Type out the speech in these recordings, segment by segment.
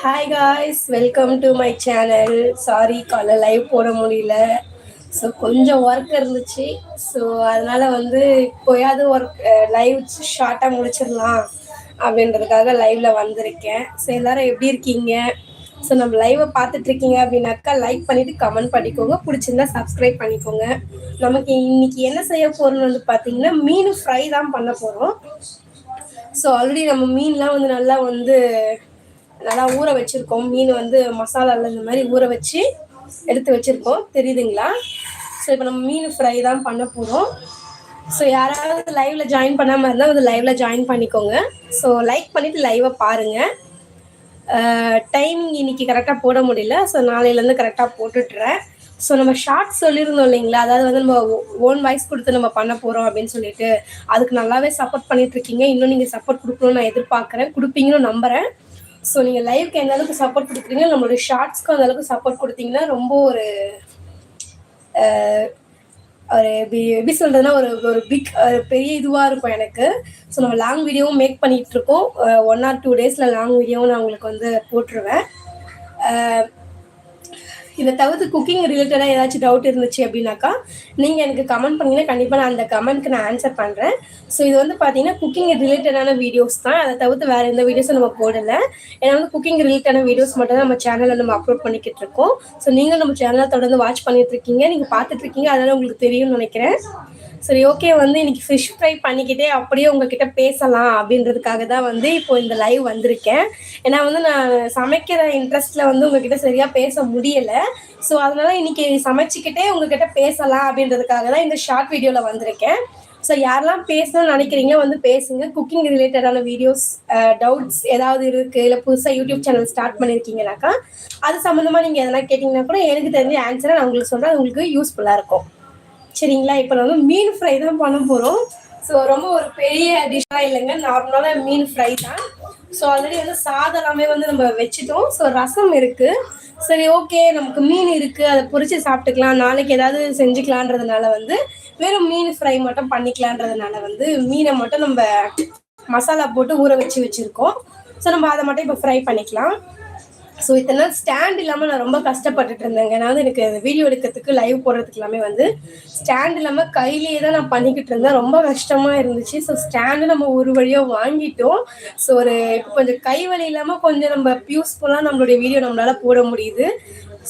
Hi guys welcome to my channel sorry காலை live போட முடியல. ஸோ கொஞ்சம் ஒர்க் இருந்துச்சு. ஸோ அதனால் வந்து போயாவது ஒர்க் லைவ் ஷார்ட்டாக முடிச்சிடலாம் அப்படின்றதுக்காக லைவில் வந்திருக்கேன். ஸோ எல்லோரும் எப்படி இருக்கீங்க? ஸோ நம்ம லைவை பார்த்துட்டு இருக்கீங்க அப்படின்னாக்கா லைக் பண்ணிட்டு கமெண்ட் பண்ணிக்கோங்க. பிடிச்சிருந்தா சப்ஸ்கிரைப் பண்ணிக்கோங்க. நமக்கு இன்னைக்கு என்ன செய்ய போறோம்னு வந்து பார்த்தீங்கன்னா மீன் ஃப்ரை தான் பண்ண போகிறோம் ஸோ ஆல்ரெடி நம்ம மீன்லாம் வந்து நல்லா வந்து நல்லா ஊற வச்சுருக்கோம். மீன் வந்து மசாலாவில் இந்த மாதிரி ஊற வச்சு எடுத்து வச்சிருக்கோம். தெரியுதுங்களா? ஸோ இப்போ நம்ம மீன் ஃப்ரை தான் பண்ண போகிறோம் ஸோ யாராவது லைவ்ல ஜாயின் பண்ணாமல் இருந்தால் வந்து லைவ்ல ஜாயின் பண்ணிக்கோங்க. ஸோ லைக் பண்ணிட்டு லைவை பாருங்கள் டைமிங் இன்னைக்கு கரெக்டாக போட முடியல. ஸோ நாளையிலேருந்து கரெக்டாக போட்டுட்றேன் ஸோ நம்ம ஷார்ட் சொல்லியிருந்தோம் இல்லைங்களா? அதாவது வந்து நம்ம ஓன் வாய்ஸ் கொடுத்து நம்ம பண்ண போகிறோம் அப்படின்னு சொல்லிட்டு அதுக்கு நல்லாவே சப்போர்ட் பண்ணிட்டு இருக்கீங்க. இன்னும் நீங்கள் சப்போர்ட் கொடுக்கணும்னு நான் எதிர்பார்க்குறேன். கொடுப்பீங்கன்னு நம்புகிறேன் ஸோ நீங்கள் லைவ்க்கு எந்த அளவுக்கு சப்போர்ட் கொடுக்குறீங்க நம்மளுடைய ஷார்ட்ஸ்க்கு அந்த அளவுக்கு சப்போர்ட் கொடுத்தீங்கன்னா ரொம்ப ஒரு ஒரு எப்படி எப்படி சொல்றதுன்னா ஒரு ஒரு பிக் பெரிய இதுவாக இருக்கும் எனக்கு. ஸோ நம்ம லாங் வீடியோவும் மேக் பண்ணிகிட்ருக்கோம் ஒன் ஆர் டூ டேஸில் லாங் வீடியோவும் நான் உங்களுக்கு வந்து போட்டுருவேன். இதை தவிர்த்து குக்கிங் ரிலேட்டடாக ஏதாச்சும் டவுட் இருந்துச்சு அப்படின்னாக்கா நீங்கள் எனக்கு கமெண்ட் பண்ணீங்கன்னா கண்டிப்பாக நான் அந்த கமெண்ட்க்கு நான் ஆன்சர் பண்ணுறேன் ஸோ இது வந்து பார்த்தீங்கன்னா குக்கிங் ரிலேட்டடான வீடியோஸ் தான். அதை தவிர்த்து வேறு எந்த வீடியோஸும் நம்ம போடலை. ஏன்னா வந்து குக்கிங் ரிலேட்டடான வீடியோஸ் மட்டும் தான் நம்ம சேனலில் நம்ம அப்லோட் பண்ணிக்கிட்டு இருக்கோம். ஸோ நீங்கள் நம்ம சேனலை தொடர்ந்து வாட்ச் பண்ணிட்டு இருக்கீங்க. நீங்கள் பார்த்துட்டு இருக்கீங்க. அதனால உங்களுக்கு தெரியும்னு நினைக்கிறேன். சரி ஓகே வந்து இன்னைக்கு ஃபிஷ் ஃப்ரை பண்ணிக்கிட்டே அப்படியே உங்ககிட்ட பேசலாம் அப்படின்றதுக்காக தான் வந்து இப்போ இந்த லைவ் வந்திருக்கேன். ஏன்னா வந்து நான் சமைக்கிற இன்ட்ரெஸ்ட்ல வந்து உங்ககிட்ட சரியா பேச முடியல. ஸோ அதனால இன்னைக்கு சமைச்சிக்கிட்டே உங்ககிட்ட பேசலாம் அப்படின்றதுக்காக தான் இந்த ஷார்ட் வீடியோல வந்திருக்கேன். ஸோ யாரெல்லாம் பேசணும்னு நினைக்கிறீங்க வந்து பேசுங்க. குக்கிங் ரிலேட்டடான வீடியோஸ் டவுட்ஸ் ஏதாவது இருக்கு இல்லை புதுசாக யூடியூப் சேனல் ஸ்டார்ட் பண்ணியிருக்கீங்கனாக்கா அது சம்மந்தமாக நீங்கள் எதனா கேட்டிங்கன்னா கூட எனக்கு தெரிஞ்ச ஆன்சரை நான் உங்களுக்கு சொல்கிறேன் அது உங்களுக்கு யூஸ்ஃபுல்லாக இருக்கும். சரிங்களா? இப்போ நம்ம வந்து மீன் ஃப்ரை தான் பண்ண போகிறோம் ஸோ ரொம்ப ஒரு பெரிய டிஷ்ஷாக இல்லைங்க. நார்மலான மீன் ஃப்ரை தான். ஸோ ஆல்ரெடி வந்து சாதம் எல்லாமே வந்து நம்ம வச்சுட்டோம். ஸோ ரசம் இருக்குது சரி ஓகே நமக்கு மீன் இருக்குது அதை பொறிச்சு சாப்பிட்டுக்கலாம். நாளைக்கு ஏதாவது செஞ்சுக்கலான்றதுனால வந்து வெறும் மீன் ஃப்ரை மட்டும் பண்ணிக்கலான்றதுனால வந்து மீனை மட்டும் நம்ம மசாலா போட்டு ஊற வச்சு வச்சுருக்கோம். ஸோ நம்ம அதை மட்டும் இப்போ ஃப்ரை பண்ணிக்கலாம். ஸோ இத்தனை நாள் ஸ்டாண்ட் இல்லாமல் நான் ரொம்ப கஷ்டப்பட்டுட்டு இருந்தேங்க. நான் வந்து எனக்கு வீடியோ எடுக்கிறதுக்கு லைவ் போடுறதுக்கு எல்லாமே வந்து ஸ்டாண்ட் இல்லாமல் கையிலேயே தான் நான் பண்ணிக்கிட்டு இருந்தேன். ரொம்ப கஷ்டமா இருந்துச்சு. ஸோ ஸ்டாண்டு நம்ம ஒரு வழியாக வாங்கிட்டோம். ஸோ ஒரு இப்போ கொஞ்சம் கை வலி இல்லாமல் கொஞ்சம் நம்ம யூஸ்ஃபுல்லாக நம்மளுடைய வீடியோ நம்மளால போட முடியுது.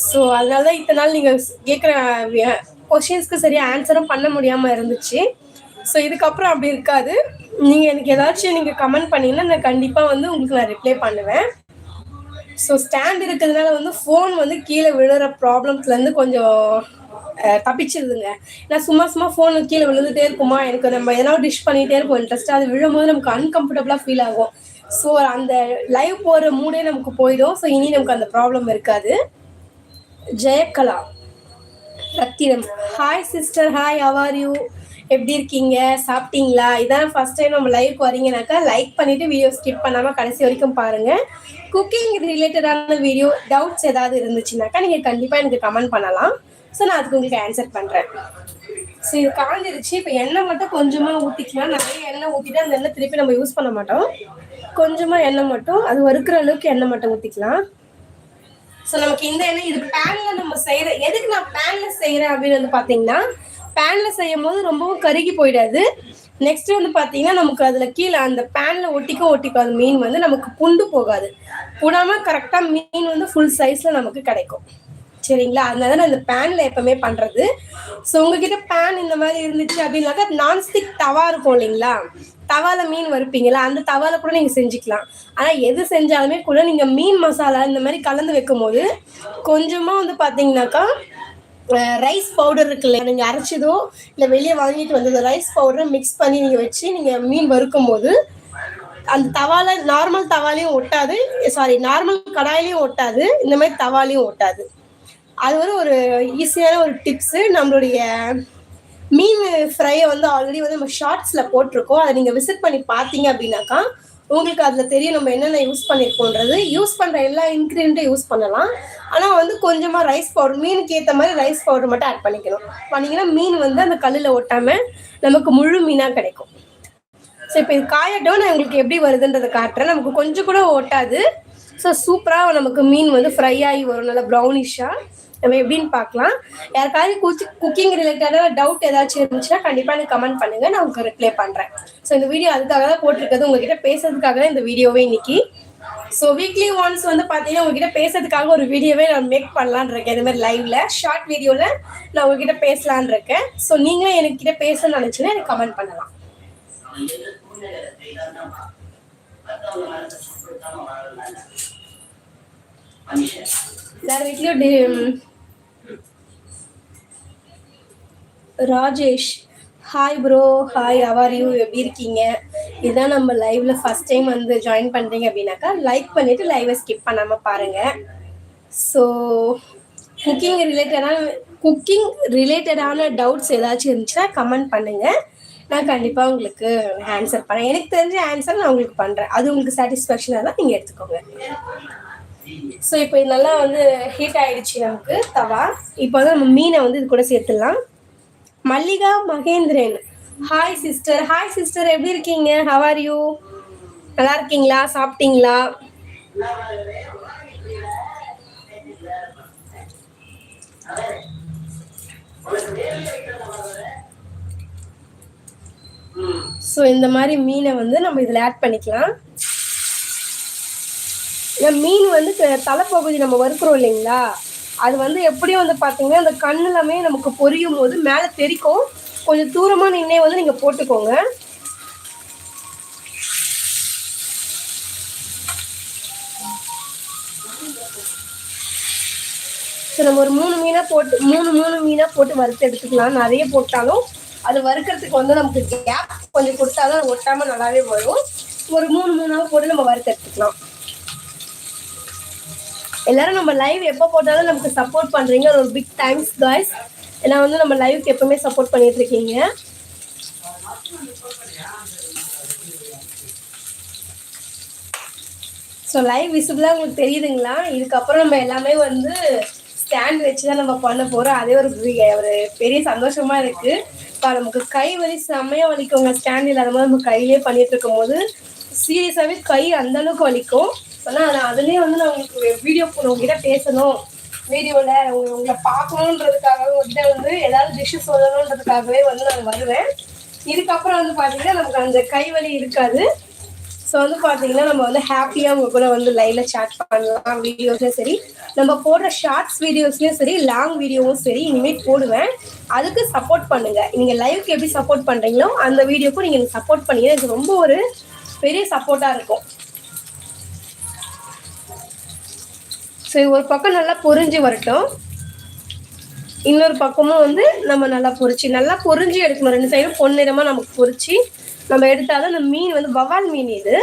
ஸோ அதனால தான் இத்தனை நாள் நீங்கள் கேட்குற கொஷின்ஸ்க்கு சரியாக ஆன்சரும் பண்ண முடியாமல் இருந்துச்சு. ஸோ இதுக்கப்புறம் அப்படி இருக்காது. நீங்கள் எனக்கு ஏதாச்சும் நீங்கள் கமெண்ட் பண்ணீங்கன்னா நான் கண்டிப்பாக வந்து உங்களுக்கு நான் ரிப்ளை பண்ணுவேன். ஸோ ஸ்டாண்ட் இருக்கிறதுனால வந்து ஃபோன் வந்து கீழே விழுற ப்ராப்ளம்ஸ்லேருந்து கொஞ்சம் தப்பிச்சிருதுங்க. நான் சும்மா சும்மா ஃபோன் கீழே விழுந்துட்டே இருக்குமா? எனக்கு நம்ம எதனா டிஷ் பண்ணிகிட்டே இருப்போம். இன்ட்ரெஸ்ட்டாக அது விழும்போது நமக்கு அன்கம்ஃபர்டபுளாக ஃபீல் ஆகும். ஸோ அந்த லைவ் போகிற மூடே நமக்கு போயிடும். ஸோ இனி நமக்கு அந்த ப்ராப்ளம் இருக்காது. Jayakala Rathinam. Hi sister hi how are you எப்படி இருக்கீங்க? சாப்பிட்டீங்களா? இதான் ஃபர்ஸ்ட் டைம் நம்ம லைவ்க்கு வரீங்கனாக்கா லைக் பண்ணிட்டு வீடியோ ஸ்கிப் பண்ணாமல் கடைசி வரைக்கும் பாருங்க. குக்கிங் ரிலேட்டடான வீடியோ டவுட்ஸ் ஏதாவது இருந்துச்சுனாக்கா நீங்கள் கண்டிப்பாக எனக்கு கமெண்ட் பண்ணலாம். ஸோ நான் அதுக்கு உங்களுக்கு ஆன்சர் பண்ணுறேன் ஸோ இது காஞ்சிருச்சு. இப்போ எண்ணெய் மட்டும் கொஞ்சமாக ஊற்றிக்கலாம் நிறைய எண்ணெய் ஊற்றிட்டு அந்த எண்ணெய் திருப்பி நம்ம யூஸ் பண்ண மாட்டோம். கொஞ்சமாக எண்ணெய் மட்டும் அது வறுக்கிற அளவுக்கு எண்ணெய் மட்டும் ஊற்றிக்கலாம் ஸோ நமக்கு இந்த எண்ணெய் இது பேனில் நம்ம செய்கிற எதுக்கு நான் பேனில் செய்கிறேன் அப்படின்னு வந்து பார்த்தீங்கன்னா பேன்ல செய்யும் போது ரொம்பவும் கருகி போயிடாது. நெக்ஸ்ட் வந்து பாத்தீங்கன்னா நமக்கு அதுல கீழே அந்த பேன்ல ஒட்டிக்கும் ஒட்டிக்கும் அந்த மீன் வந்து நமக்கு புண்டு போகாது. புடாம கரெக்டா மீன் வந்து ஃபுல் சைஸ்ல நமக்கு கிடைக்கும். சரிங்களா? அதனால நான் இந்த பேன்ல எப்பவுமே பண்றது. ஸோ உங்ககிட்ட பேன் இந்த மாதிரி இருந்துச்சு அப்படின்னாக்கா நான்ஸ்டிக் தவா இருக்கும் இல்லைங்களா? தவால மீன் வறுப்பீங்களா அந்த தவால கூட நீங்கள் செஞ்சுக்கலாம். ஆனால் எது செஞ்சாலுமே கூட நீங்கள் மீன் மசாலா இந்த மாதிரி கலந்து வைக்கும் போது கொஞ்சமாக வந்து பார்த்தீங்கன்னாக்கா ரைஸ் பவுடர் இருக்குல்ல நீங்கள் அரைச்சதோ இல்லை வெளியே வாங்கிட்டு வந்தது ரைஸ் பவுடரை மிக்ஸ் பண்ணி நீங்கள் வச்சு நீங்கள் மீன் வறுக்கும் போது அந்த தவால நார்மல் தவாலையும் ஒட்டாது சாரி நார்மல் கடாயிலையும் ஒட்டாது இந்த மாதிரி தவாலையும் ஒட்டாது. அது வந்து ஒரு ஈஸியான ஒரு டிப்ஸு நம்மளுடைய மீன் ஃப்ரையை வந்து ஆல்ரெடி வந்து நம்ம ஷார்ட்ஸில் போட்டிருக்கோம். அதை நீங்கள் விசிட் பண்ணி பார்த்தீங்க அப்படின்னாக்கா உங்களுக்கு அதில் தெரியும் நம்ம என்னென்ன யூஸ் பண்ணியிருக்கோன்றது யூஸ் பண்ணுற எல்லா இன்க்ரீடியண்ட்டும் யூஸ் பண்ணலாம். ஆனால் வந்து கொஞ்சமாக ரைஸ் பவுடர் மீனுக்கு ஏற்ற மாதிரி ரைஸ் பவுடர் மட்டும் ஆட் பண்ணிக்கணும். பண்ணிங்கன்னா மீன் வந்து அந்த கல்லில் ஒட்டாமல் நமக்கு முழு மீனாக கிடைக்கும். ஸோ இப்போ இது காயட்டும் நான் உங்களுக்கு எப்படி வருதுன்றதை காட்டுறேன். நமக்கு கொஞ்சம் கூட ஒட்டாது. ஸோ சூப்பராக நமக்கு மீன் வந்து ஃப்ரை ஆகி வரும். நல்லா ப்ரௌனிஷாக நம்ம எப்படின்னு பார்க்கலாம். யாருக்காவது குச்சி குக்கிங் ரிலேட்டடாக டவுட் ஏதாச்சும் இருந்துச்சுன்னா கண்டிப்பாக எனக்கு கமெண்ட் பண்ணுங்க. நான் உங்களுக்கு ரிப்ளை பண்ணுறேன் ஸோ இந்த வீடியோ அதுக்காக தான் போட்டிருக்கிறது. உங்ககிட்ட பேசுறதுக்காக தான் இந்த வீடியோவே இன்னைக்கு. ஸோ வீக்லி ஒன்ஸ் வந்து பார்த்தீங்கன்னா உங்ககிட்ட பேசுறதுக்காக ஒரு வீடியோவே நான் மேக் பண்ணலான் இருக்கேன். இந்த மாதிரி லைவ்ல ஷார்ட் வீடியோவில் நான் உங்ககிட்ட பேசலான் இருக்கேன். ஸோ நீங்களும் எனக்கிட்ட பேசணும்னு நினச்சின்னா எனக்கு கமெண்ட் பண்ணலாம். எல்லார் வீட்லயும் D- Rajesh hi bro hi how are you எப்படி இருக்கீங்க? இதான் நம்ம லைவ்ல ஃபர்ஸ்ட் டைம் வந்து ஜாயின் பண்றீங்க அப்படின்னாக்கா லைக் பண்ணிட்டு லைவை ஸ்கிப் பண்ணாம பாருங்க. ஸோ குக்கிங் ரிலேட்டடான குக்கிங் ரிலேட்டடான டவுட்ஸ் ஏதாச்சும் இருந்துச்சுன்னா கமெண்ட் பண்ணுங்க. நான் கண்டிப்பாக உங்களுக்கு ஆன்சர் பண்ணேன் எனக்கு தெரிஞ்ச ஆன்சர் நான் உங்களுக்கு பண்ணுறேன் அது உங்களுக்கு சாட்டிஸ்ஃபேக்ஷனாக தான் நீங்கள் எடுத்துக்கோங்க. ஸோ இப்போ இது நல்லா வந்து ஹீட் ஆயிடுச்சு நமக்கு தவா. இப்போ வந்து நம்ம மீனை வந்து இது கூட சேர்த்துடலாம். Mallika Mahendran. Hi sister hi sister எப்படி இருக்கீங்க? ஹவ் ஆர் யூ நல்லா இருக்கீங்களா? சாப்பிட்டீங்களா? ஸோ இந்த மாதிரி மீனை வந்து நம்ம இதில் ஆட் பண்ணிக்கலாம். மீன் வந்து த- தலைப்பகுதி நம்ம வறுக்கிறோம் இல்லைங்களா? அது வந்து எப்படியும் வந்து பார்த்தீங்கன்னா அந்த கண்ணுலமே நமக்கு பொரியும் போது மேலே தெரிக்கும். கொஞ்சம் தூரமாக நின்னே வந்து நீங்கள் போட்டுக்கோங்க. ஸோ நம்ம ஒரு மூணு மீனாக போட்டு மூணு மூணு மீனாக போட்டு வறுத்து எடுத்துக்கலாம். நிறைய போட்டாலும் அது வறுக்கிறதுக்கு வந்து நமக்கு கேப் கொஞ்சம் கொடுத்தாதான் ஒட்டாமல் நல்லாவே வரும். ஒரு மூணு மூணாக போட்டு நம்ம வறுத்து எடுத்துக்கலாம். எல்லாரும் நம்ம லைவ் எப்போ போட்டாலும் நமக்கு சப்போர்ட் பண்றீங்க. ஒரு பிக் தேங்க்ஸ் காய்ஸ் ஏன்னா வந்து நம்ம லைவ்க்கு எப்பவுமே சப்போர்ட் பண்ணிட்டு இருக்கீங்க. ஸோ லைவ் விசிபிளாக உங்களுக்கு தெரியுதுங்களா? இதுக்கப்புறம் நம்ம எல்லாமே வந்து ஸ்டாண்ட் வச்சு தான் நம்ம பண்ண போகிறோம் அதே ஒரு பெரிய- ஒரு பெரிய சந்தோஷமாக இருக்குது இப்போ நமக்கு கை வலி செம்மையா வலிக்குங்க ஸ்டாண்ட் இல்லாத போது நம்ம கையிலே பண்ணிகிட்டு இருக்கும் போது சீரியஸாகவே கை அந்தளவுக்கு வலிக்கும். வலிக்கும் ஆனால் அதுலேயே வந்து நான் உங்களுக்கு வீடியோ உங்ககிட்ட பேசணும். வீடியோவில் உங்களை உங்களை பார்க்கணுன்றதுக்காகவே உங்ககிட்ட வந்து ஏதாவது டிஷ்ஷு சொல்லணுன்றதுக்காகவே வந்து நான் வருவேன். இதுக்கப்புறம் வந்து பார்த்தீங்கன்னா நமக்கு அந்த கை வலி இருக்காது. ஸோ வந்து பார்த்தீங்கன்னா நம்ம வந்து ஹாப்பியாக உங்க கூட வந்து லைவ்ல சேட் பண்ணலாம். வீடியோஸ்லையும் சரி. நம்ம போடுற ஷார்ட்ஸ் வீடியோஸ்லையும் சரி லாங் வீடியோவும் சரி இனிமேல் போடுவேன். அதுக்கு சப்போர்ட் பண்ணுங்க. நீங்க லைவ்க்கு எப்படி சப்போர்ட் பண்றீங்களோ அந்த வீடியோக்கும் நீங்க எனக்கு சப்போர்ட் பண்ணீங்கன்னா எனக்கு ரொம்ப ஒரு பெரிய சப்போர்ட்டா இருக்கும். ஸோ ஒரு பக்கம் நல்லா பொரிஞ்சு வரட்டும். இன்னொரு பக்கமும் வந்து நம்ம நல்லா பொறிச்சு நல்லா பொறிஞ்சு எடுக்கணும். ரெண்டு சைடும் பொன்னிறமா நமக்கு பொறிச்சு நம்ம எடுத்தாதான் அந்த மீன் வந்து வவால் மீன் இது.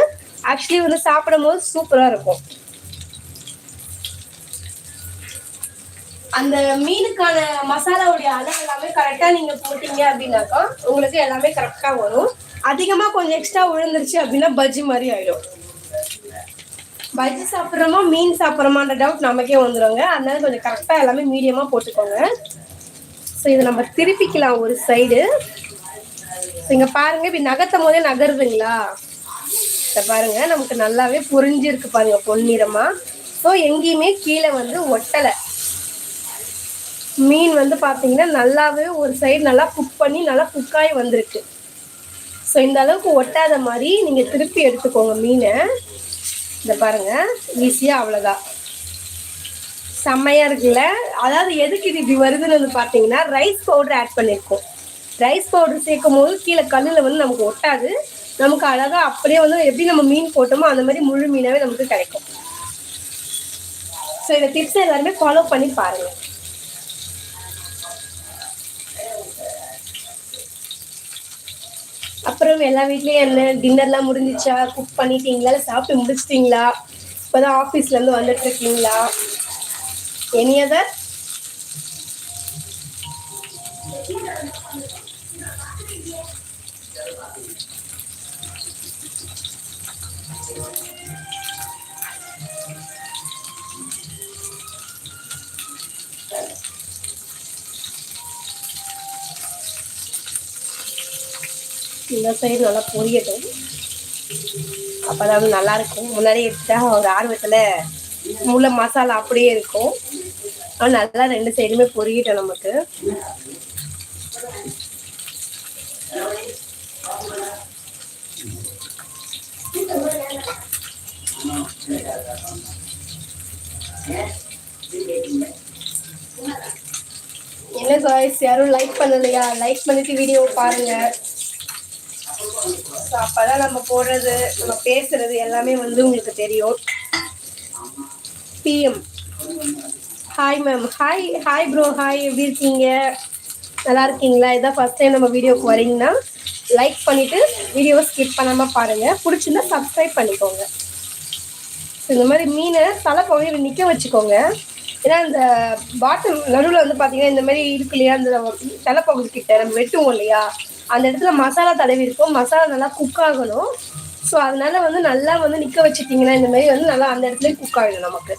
ஆக்சுவலி வந்து சாப்பிடும் போது சூப்பரா இருக்கும். அந்த மீனுக்கான மசாலாவுடைய அளவு எல்லாமே கரெக்டா நீங்க போட்டீங்க அப்படின்னாக்கா உங்களுக்கு எல்லாமே கரெக்டா வரும். அதிகமா கொஞ்சம் எக்ஸ்ட்ரா விழுந்துருச்சு அப்படின்னா பஜ்ஜி மாதிரி ஆயிடும். பஜ்ஜி சாப்பிட்றோமா மீன் சாப்பிட்றோமான்ற டவுட் நமக்கே வந்துடுங்க அதனால கொஞ்சம் கரெக்டாக எல்லாமே மீடியமாக போட்டுக்கோங்க. ஸோ இதை நம்ம திருப்பிக்கலாம் ஒரு சைடு ஸோ இங்கே பாருங்க இப்படி நகர்த்தும் போதே நகருதுங்களா? இதை பாருங்க நமக்கு நல்லாவே புரிஞ்சிருக்கு பாருங்க பொன்னிறமா. ஸோ எங்கேயுமே கீழே வந்து ஒட்டலை. மீன் வந்து பார்த்தீங்கன்னா நல்லாவே ஒரு சைடு நல்லா குக் பண்ணி நல்லா குக்காய் வந்திருக்கு. ஸோ இந்த அளவுக்கு ஒட்டாத மாதிரி நீங்கள் திருப்பி எடுத்துக்கோங்க மீனை. இந்த பாருங்க. ஈஸியாக அவ்வளோதான் செம்மையாக இருக்குல்ல? அதாவது எதுக்கு இது இப்படி வருதுன்னு வந்து பார்த்தீங்கன்னா ரைஸ் பவுடர் ஆட் பண்ணியிருக்கோம் ரைஸ் பவுடர் சேர்க்கும் போது கீழே கல்லில் வந்து நமக்கு ஒட்டாது. நமக்கு அழகாக அப்படியே வந்து எப்படி நம்ம மீன் போட்டோமோ அந்த மாதிரி முழு மீனாகவே நமக்கு கிடைக்கும். ஸோ இந்த டிப்ஸ் எல்லாருமே ஃபாலோ பண்ணி பாருங்கள் அப்புறம் எல்லா வீட்லயும் என்ன டின்னர்லாம் முடிஞ்சிச்சா? குக் பண்ணிட்டீங்களா? இல்லை சாப்பிட்டு முடிச்சிட்டீங்களா? இப்போ தான் இருந்து வந்துட்டு இருக்கீங்களா? எனி அதர் இந்த சைடு நல்லா பொரியட்டும். அப்போதான் நல்லாயிருக்கும் முன்னாடியே முன்னாடி எடுத்தா ஒரு ஆர்வத்தில் முள்ள மசாலா அப்படியே இருக்கும். ஆனால் நல்லா ரெண்டு சைடுமே பொரியட்டும் நமக்கு. என்ன காய்ஸ் யாரும் லைக் பண்ணலையா? லைக் பண்ணிட்டு வீடியோ ஸோ அப்பதான் நம்ம போடுறது நம்ம பேசுறது எல்லாமே வந்து உங்களுக்கு தெரியும். PM hi ma'am hi hi bro hi எப்படி இருக்கீங்க? நல்லா இருக்கீங்களா? இதான் ஃபர்ஸ்ட் டைம் நம்ம வீடியோக்கு வரீங்கன்னா லைக் பண்ணிவிட்டு வீடியோவை ஸ்கிப் பண்ணாமல் பாருங்கள் பிடிச்சிருந்தா சப்ஸ்கிரைப் பண்ணிக்கோங்க. இந்த மாதிரி மீனை தலை பகுதியில் நிற்க வச்சுக்கோங்க. ஏன்னா அந்த பாட்டம் நடுவில் வந்து பார்த்தீங்கன்னா இந்த மாதிரி இருக்கு இல்லையா? அந்த தலைப்பகுதி கிட்ட நம்ம வெட்டுவோம் இல்லையா? அந்த இடத்துல மசாலா தடவி இருக்கும். மசாலா நல்லா குக் ஆகணும். ஸோ அதனால வந்து நல்லா வந்து நிற்க வச்சுட்டிங்கன்னா இந்த மாதிரி வந்து நல்லா அந்த இடத்துல குக் ஆகிடும் நமக்கு.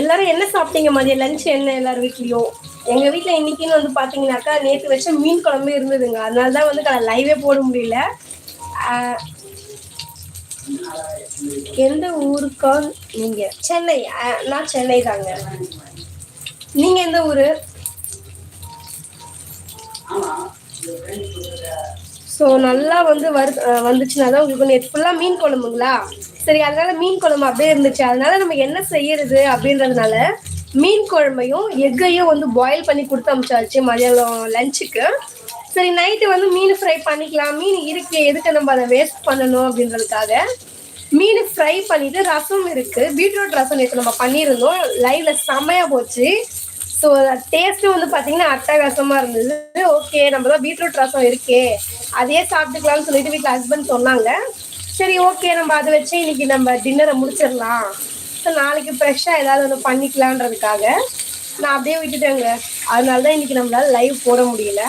எல்லாரும் என்ன சாப்பிட்டீங்க மதியம்? லஞ்ச் என்ன எல்லார் வீட்லயும்? எங்க வீட்டில் இன்னைக்குன்னு வந்து பார்த்தீங்கன்னாக்கா நேற்று வச்ச மீன் குழம்பு இருந்ததுங்க. அதனால தான் வந்து லைவே போட முடியல. எந்த ஊருக்கா நீங்க? சென்னை. நான் சென்னை தாங்க. நீங்க எந்த ஊரு? ஸோ நல்லா வந்து வரு வந்துச்சுன்னா தான் உங்களுக்கு நேற்று ஃபுல்லாக மீன் குழம்புங்களா? சரி அதனால மீன் குழம்பு அப்படியே இருந்துச்சு. அதனால நம்ம என்ன செய்யறது அப்படின்றதுனால மீன் குழம்பையும் எக்கையும் வந்து பாயில் பண்ணி கொடுத்து அமிச்சாச்சு மதியானம் லஞ்சுக்கு சரி நைட்டு வந்து மீன் ஃப்ரை பண்ணிக்கலாம். மீன் இருக்கு. எதுக்கு நம்ம அதை வேஸ்ட் பண்ணணும் அப்படின்றதுக்காக மீன் ஃப்ரை பண்ணிட்டு ரசம் இருக்கு. பீட்ரூட் ரசம் நேற்று நம்ம பண்ணியிருந்தோம். லைவ்ல செம்மையா போச்சு. ஸோ டேஸ்ட்டும் வந்து பார்த்தீங்கன்னா அட்டகாசமா இருந்தது. ஓகே நம்ம தான் பீட்ரூட் ரசம் இருக்கே. அதையே சாப்பிட்டுக்கலாம்னு சொல்லிட்டு வீட்டில் ஹஸ்பண்ட் சொன்னாங்க. சரி ஓகே நம்ம அதை வச்சு இன்னைக்கு நம்ம டின்னரை முடிச்சிடலாம். ஸோ நாளைக்கு ஃப்ரெஷ்ஷாக ஏதாவது ஒன்று பண்ணிக்கலான்றதுக்காக நான் அப்படியே விட்டுட்டேங்க. அதனால தான் இன்னைக்கு நம்மளால லைவ் போட முடியல.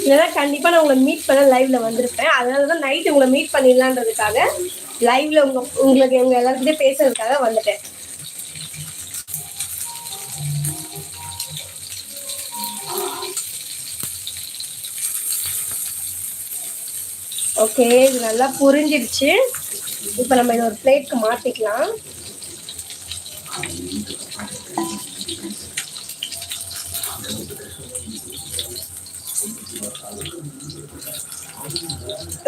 இல்லைன்னா கண்டிப்பாக நான் உங்களை மீட் பண்ண லைவ்ல வந்திருப்பேன். அதனால தான் நைட் உங்களை மீட் பண்ணிடலான்றதுக்காக லைவ்ல உங்க உங்களுக்கு எங்க எல்லாருக்கிட்டே பேசுறதுக்காக வந்துட்டேன். ஓகே இது நல்லா புரிஞ்சிடுச்சு. இப்போ நம்ம இதை ஒரு பிளேட்க்கு மாற்றிக்கலாம்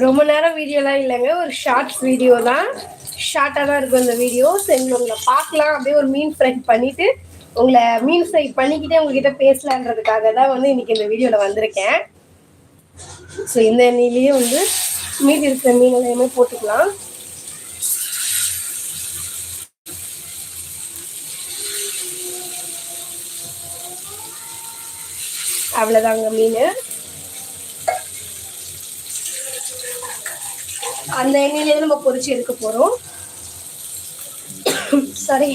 ரொம்ப நேரம் வீடியோலாம் இல்லைங்க. ஒரு ஷார்ட்ஸ் வீடியோ தான். ஷார்ட்டாக தான் இருக்கும் இந்த வீடியோ சரி உங்களை பார்க்கலாம். அப்படியே ஒரு மீன் ஃப்ரை பண்ணிட்டு உங்களை மீன் ஃப்ரை பண்ணிக்கிட்டே உங்ககிட்ட பேசலான்றதுக்காக தான் வந்து இன்னைக்கு இந்த வீடியோவில் வந்திருக்கேன். ஸோ இந்த எண்ணெயிலேயே வந்து மீதி இருக்கிற மீன் எல்லாமே போட்டுக்கலாம். அவ்வளோதாங்க மீன். அந்த எண்ணெயிலே நம்ம பொறிச்சு எடுக்க போறோம். சரி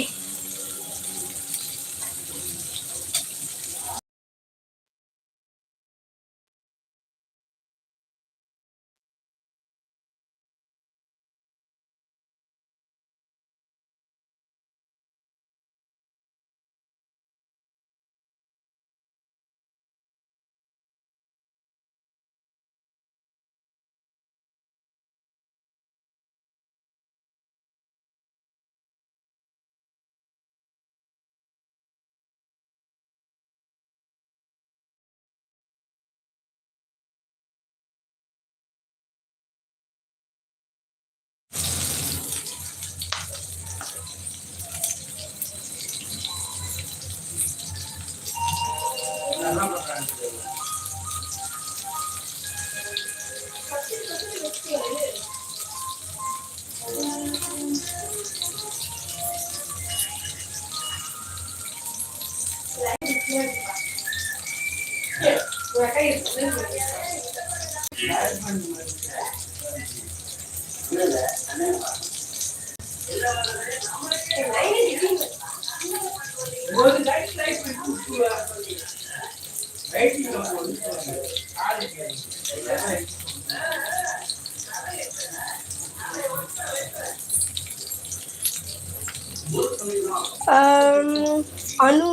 அனு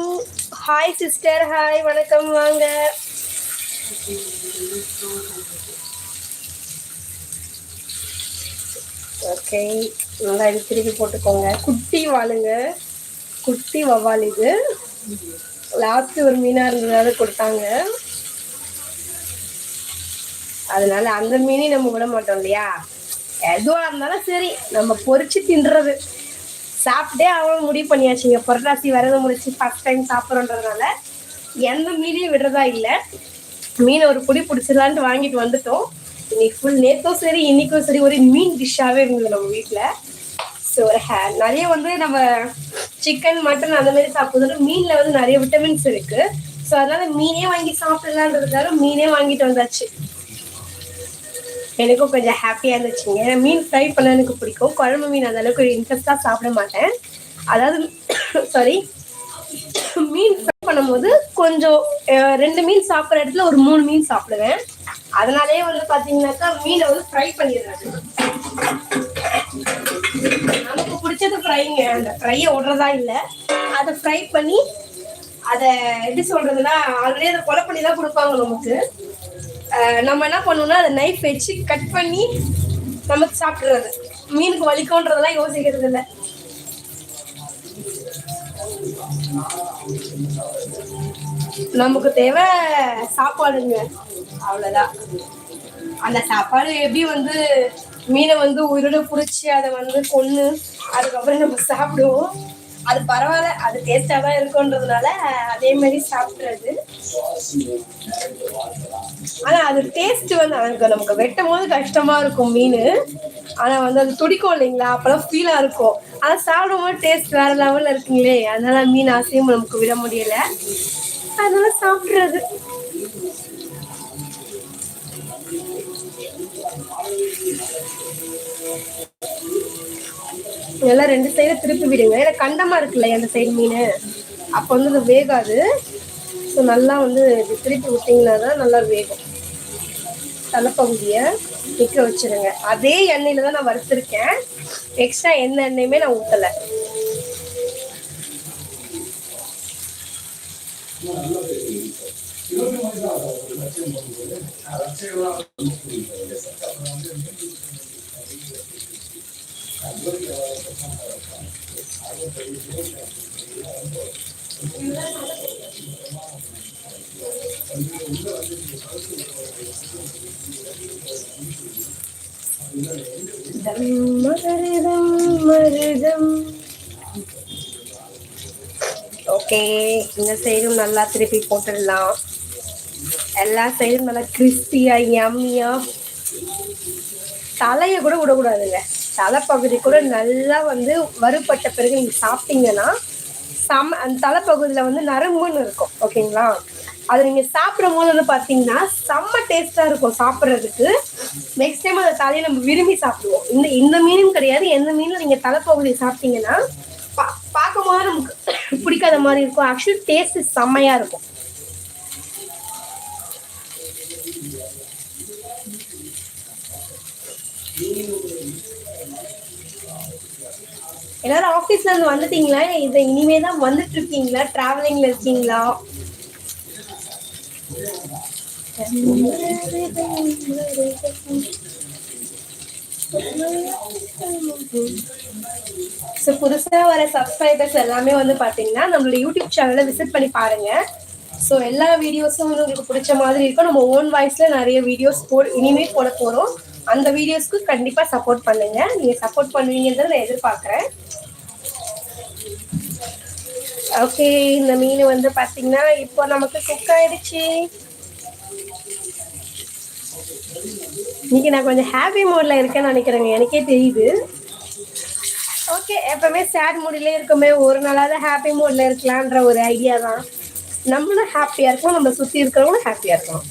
ஹாய் சிஸ்டர் ஹாய் வணக்கம் வாங்க. ஓகே நல்லா இது திருப்பி போட்டுக்கோங்க. குட்டி வாளுங்க. குட்டி வவ்வால் இது. லாஸ்ட் ஒரு மீனாக இருந்ததால கொடுத்தாங்க. அதனால அந்த மீனையும் நம்ம விட மாட்டோம் இல்லையா? எதுவாக இருந்தாலும் சரி நம்ம பொறிச்சு தின்றது. சாப்பிட்டே அவங்களும் முடிவு பண்ணியாச்சுங்க புரட்டாசி விரதம் முடிச்சு ஃபர்ஸ்ட் டைம் சாப்பிட்றோன்றதுனால எந்த மீனையும் விடுறதா இல்லை. மீனை ஒரு புடி பிடிச்சிடலான்ட்டு வாங்கிட்டு வந்துட்டோம். இன்னைக்கு ஃபுல் நேற்றும் சரி இன்னைக்கும் சரி ஒரு மீன் டிஷ்ஷாகவே இருந்தது நம்ம வீட்டில் ஸோ நிறைய வந்து நம்ம சிக்கன் மட்டன் அந்த மாதிரி சாப்பிடுறது மீனில் வந்து நிறைய விட்டமின்ஸ் இருக்குது ஸோ அதனால மீனே வாங்கி சாப்பிடலான்றதுக்காக மீனே வாங்கிட்டு வந்தாச்சு. எனக்கும் கொஞ்சம் ஹாப்பியாக இருந்துச்சுங்க. ஏன்னா மீன் ஃப்ரை பண்ண எனக்கு பிடிக்கும். குழம்பு மீன் அந்த அளவுக்கு இன்ட்ரெஸ்டாக சாப்பிட மாட்டேன். அதாவது சாரி மீன் ஃப்ரை பண்ணும்போது கொஞ்சம் ரெண்டு மீன் சாப்பிட்ற இடத்துல ஒரு மூணு மீன் சாப்பிடுவேன். அதனாலேயே வந்து பார்த்தீங்கன்னாக்கா மீனை வந்து ஃப்ரை பண்ணிடுறேன். நமக்கு பிடிச்சது ஃப்ரைங்க அந்த ஃப்ரையை விடுறதா இல்லை. அதை ஃப்ரை பண்ணி அதை எப்படி சொல்றதுன்னா ஆல்ரெடி அதை கொலை பண்ணி தான் கொடுப்பாங்க நமக்கு. நம்ம என்ன பண்ணணும்னா அதை நைஃப் வச்சு கட் பண்ணி நமக்கு சாப்பிடுறது. மீனுக்கு வலிக்கும்ன்றதெல்லாம் யோசிக்கிறது இல்லை. நமக்கு தேவை சாப்பாடுங்க. அவ்வளோதான் அந்த சாப்பாடு எப்படி வந்து மீனை வந்து உயிரோட பிடிச்சி அதை வந்து கொன்று அதுக்கப்புறம் நம்ம சாப்பிடுவோம். அது பரவாயில்ல அது டேஸ்டாக தான் இருக்குன்றதுனால அதே மாதிரி சாப்பிட்றது. ஆனா அது டேஸ்ட் வந்து எனக்கு நமக்கு வெட்டும் போது கஷ்டமா இருக்கும் மீன். ஆனா வந்து அது துடிக்கும் இல்லைங்களா? அப்பெல்லாம் ஃபீலா இருக்கும். ஆனா சாப்பிடும் போது டேஸ்ட் வேற லெவல்ல இருக்குங்களே. அதனால மீன் ஆசையும் நமக்கு விட முடியல. அதனால சாப்பிடுறது. எல்லாம் ரெண்டு சைடு திருப்பி விடுங்க ஏன்னா கண்டமா இருக்குல்ல அந்த சைடு மீன்? அப்போ வந்து அது வேகாது. ஸோ நல்லா வந்து திருப்பி விட்டிங்கன்னா தான் நல்லா வேகும். தலைப்பகுதியை நிற்க வச்சிருங்க. அதே எண்ணெயில தான் நான் வறுத்திருக்கேன். எக்ஸ்ட்ரா எந்த எண்ணெயுமே நான் ஊற்றலை மருதம் மருதம். ஓகே இந்த சைடும் நல்லா திருப்பி போட்டுடலாம். எல்லா சைடும் நல்லா கிறிஸ்பியா யம்மியாக தலையை கூட விடக்கூடாதுங்க. தலைப்பகுதி கூட நல்லா வந்து வறுபட்ட பிறகு நீங்கள் சாப்பிட்டீங்கன்னா சம அந்த தலைப்பகுதியில் வந்து நரம்புன்னு இருக்கும் ஓகேங்களா? அதை நீங்கள் சாப்பிடும் போது வந்து பார்த்தீங்கன்னா செம்ம டேஸ்ட்டாக இருக்கும் சாப்பிட்றதுக்கு. நெக்ஸ்ட் டைம் அந்த தலையை நம்ம விரும்பி சாப்பிடுவோம். இந்த இந்த மீனும் கிடையாது எந்த மீனும் நீங்கள் தலைப்பகுதி சாப்பிட்டீங்கன்னா பா பார்க்கும் போது நமக்கு பிடிக்காத மாதிரி இருக்கும். ஆக்சுவலி டேஸ்ட் செம்மையாக இருக்கும். எல்லாரும் ஆஃபீஸ்ல இருந்து வந்துட்டீங்களா? இதை இனிமே தான் வந்துட்டு இருக்கீங்களா? டிராவலிங்ல இருக்கீங்களா ஸோ புதுசாக வர சப்ஸ்கிரைபர்ஸ் எல்லாமே வந்து பார்த்தீங்கன்னா நம்மளோட யூடியூப் சேனலை விசிட் பண்ணி பாருங்க. ஸோ எல்லா வீடியோஸும் வந்து உங்களுக்கு பிடிச்ச மாதிரி இருக்கும். நம்ம ஓன் வாய்ஸில் நிறைய வீடியோஸ் போ இனிமேல் போட போகிறோம் அந்த வீடியோஸ்க்கு கண்டிப்பாக சப்போர்ட் பண்ணுங்கள் நீங்கள் சப்போர்ட் பண்ணுவீங்கன்றதை நான் எதிர்பார்க்குறேன். ஓகே இந்த மீன் வந்து பார்த்தீங்கன்னா இப்போ நமக்கு குக் ஆயிடுச்சு. இன்னைக்கு நான் கொஞ்சம் ஹாப்பி மூடில் இருக்கேன்னு நினைக்கிறேங்க. எனக்கே தெரியுது. ஓகே எப்பவுமே சேட் மூடிலே இருக்குமே. ஒரு நாளாவது ஹாப்பி மூடில் இருக்கலான்ற ஒரு ஐடியா தான். நம்மளும் ஹாப்பியாக இருக்கணும் நம்ம சுற்றி இருக்கிறவங்களும் ஹாப்பியாக இருக்கணும்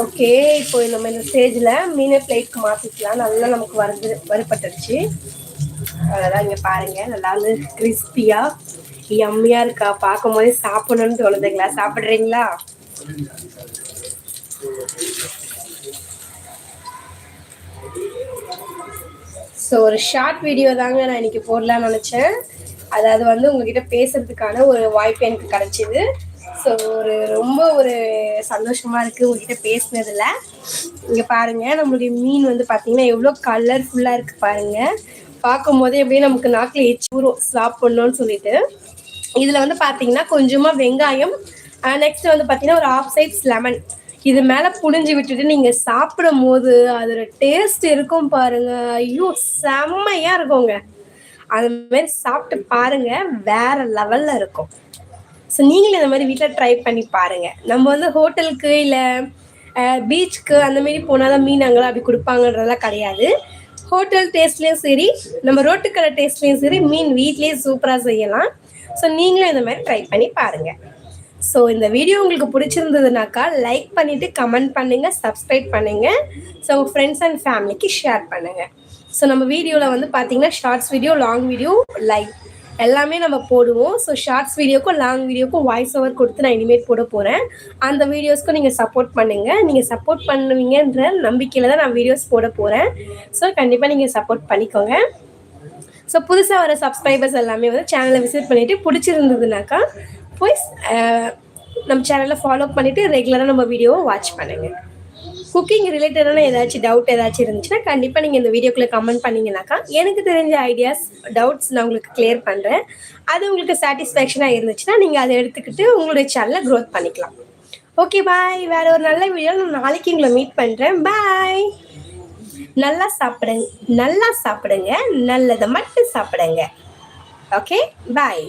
ஓகே இப்போ நம்ம இந்த ஸ்டேஜில் மீனை பிளேட்க்கு மாற்றிக்கலாம் நல்லா நமக்கு வருது வறுப்பட்டுருச்சு அதெல்லாம் இங்கே பாருங்கள் நல்லா வந்து கிறிஸ்பியாக யம்மியாக இருக்கா? பார்க்கும் போதே சாப்பிடணும்னு தோணுதுங்களா சாப்பிட்றீங்களா? ஸோ ஒரு ஷார்ட் வீடியோ தாங்க நான் இன்னைக்கு போடலாம்னு நினச்சேன். அதாவது வந்து உங்ககிட்ட பேசுறதுக்கான ஒரு வாய்ப்பு எனக்கு கிடைச்சிது. ஸோ ஒரு ரொம்ப ஒரு சந்தோஷமா இருக்கு உங்ககிட்ட பேசினதுல. இங்க பாருங்க நம்மளுடைய மீன் வந்து பாத்தீங்கன்னா எவ்வளோ கலர்ஃபுல்லா இருக்கு பாருங்க. பார்க்கும் போதே எப்படியே நமக்கு நாக்கில் எச்சூரும் சாப்பிடணும்னு சொல்லிட்டு. இதுல வந்து பாத்தீங்கன்னா கொஞ்சமா வெங்காயம் நெக்ஸ்ட் வந்து பாத்தீங்கன்னா ஒரு ஆஃப் சைட்ஸ் லெமன் இது மேல புழிஞ்சு விட்டுட்டு நீங்க சாப்பிடும் போது அதோட டேஸ்ட் இருக்கும் பாருங்க. ஐயோ செம்மையா இருக்குங்க. அது மாதிரி சாப்பிட்டு பாருங்க. வேற லெவல்ல இருக்கும். ஸோ நீங்களும் இந்த மாதிரி வீட்டில் ட்ரை பண்ணி பாருங்கள் நம்ம வந்து ஹோட்டலுக்கு இல்லை பீச்சுக்கு அந்த மாரி போனால் தான் மீன் அங்கெல்லாம் அப்படி கொடுப்பாங்கன்றதெல்லாம் கிடையாது. ஹோட்டல் டேஸ்ட்லேயும் சரி நம்ம ரோட்டுக்கடை டேஸ்ட்லேயும் சரி மீன் வீட்லேயே சூப்பராக செய்யலாம். ஸோ நீங்களும் இந்த மாதிரி ட்ரை பண்ணி பாருங்கள் ஸோ இந்த வீடியோ உங்களுக்கு பிடிச்சிருந்ததுனாக்கா லைக் பண்ணிவிட்டு கமெண்ட் பண்ணுங்கள் சப்ஸ்கிரைப் பண்ணுங்கள் ஸோ உங்கள் ஃப்ரெண்ட்ஸ் அண்ட் ஃபேமிலிக்கு ஷேர் பண்ணுங்கள் ஸோ நம்ம வீடியோவில் வந்து பார்த்தீங்கன்னா shorts video long video like எல்லாமே நம்ம போடுவோம். ஸோ ஷார்ட்ஸ் வீடியோக்கும் லாங் வீடியோக்கும் வாய்ஸ் ஓவர் கொடுத்து நான் இனிமேட் போட போகிறேன் அந்த வீடியோஸ்க்கும் நீங்கள் சப்போர்ட் பண்ணுங்கள் நீங்கள் சப்போர்ட் பண்ணுவீங்கன்ற நம்பிக்கையில் தான் நான் வீடியோஸ் போட போகிறேன் ஸோ கண்டிப்பாக நீங்கள் சப்போர்ட் பண்ணிக்கோங்க. ஸோ புதுசாக வர சப்ஸ்கிரைபர்ஸ் எல்லாமே வந்து சேனலை விசிட் பண்ணிவிட்டு பிடிச்சிருந்ததுனாக்கா போய் நம்ம சேனலை ஃபாலோ பண்ணிவிட்டு ரெகுலராக நம்ம வீடியோவை வாட்ச் பண்ணுங்கள் குக்கிங் ரிலேட்டடான ஏதாச்சும் டவுட் ஏதாச்சும் இருந்துச்சுன்னா கண்டிப்பாக நீங்கள் இந்த வீடியோக்குள்ளே கமெண்ட் பண்ணீங்கன்னாக்கா எனக்கு தெரிஞ்ச ஐடியாஸ் டவுட்ஸ் நான் உங்களுக்கு கிளியர் பண்ணுறேன் அது உங்களுக்கு சாட்டிஸ்ஃபேக்ஷனாக இருந்துச்சுன்னா நீங்கள் அதை எடுத்துக்கிட்டு உங்களுடைய சேனலை க்ரோத் பண்ணிக்கலாம். ஓகே பாய் வேற ஒரு நல்ல வீடியோ நான் நாளைக்கு உங்களை மீட் பண்ணுறேன் பாய் நல்லா சாப்பிடுங்க. நல்லா சாப்பிடுங்க. நல்லதை மட்டும் சாப்பிடுங்க. Okay bye